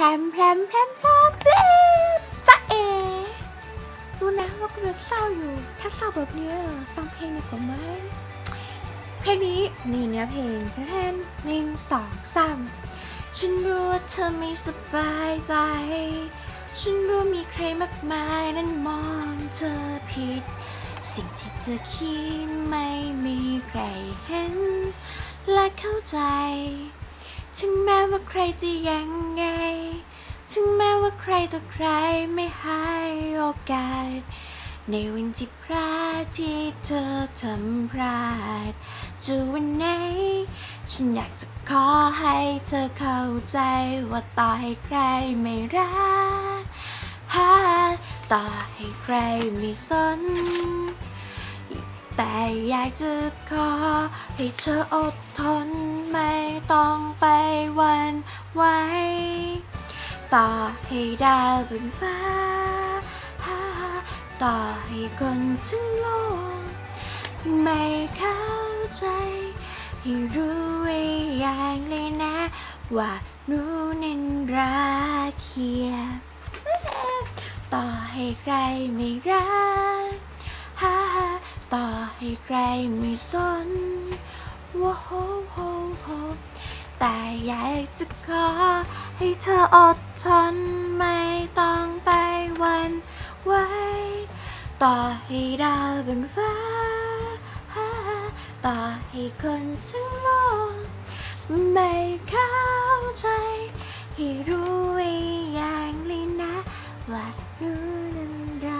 รมแพรมแพรมแพรมแพรมจ้าเอรู้นะว่ากูแบบเศร้าอยู่ ถ้าเศร้าแบบนี้ฟังเพลงดีกว่าไหมเพลงนี้นี่เนื้อเพลงแทนหนึ่งสองสามฉันรู้ว่าเธอไม่สบายใจ ฉันรู้มีใครมากมายนั้นมองเธอผิด สิ่งที่เธอคิดไม่มีใครเห็น และเข้าใจ ถึงแม้ว่าใครจะยังไง ถึงแม้ว่าใครต่อใครไม่ให้โอกาส ในวันที่พลาดที่เธอทำพลาดจะวันไหน ฉันอยากจะขอให้เธอเข้าใจว่าต่อให้ใครไม่รักหาต่อให้ใครไม่สน แต่อยากจะขอให้เธออดทน ไม่ต้องไปหวันไหวต่อให้ดาวบนฟ้า ต่อให้คนทั้งโลก ไม่เข้าใจ ให้รู้ไว้อย่างเลยนะ ว่าหนูนั้นรักเคียร์ต่อให้ใครไม่รัก ต่อให้ใครไม่สน ว้าโฮโฮโฮแต่อยากจะขอให้เธออดทนไม่ต้องไปวันไหวต่อให้ดาวบนฟ้า ต่อให้คนทั้งโลกไม่เข้าใจ ให้รู้ไว้อย่างเลยนะว่ารู้นั้น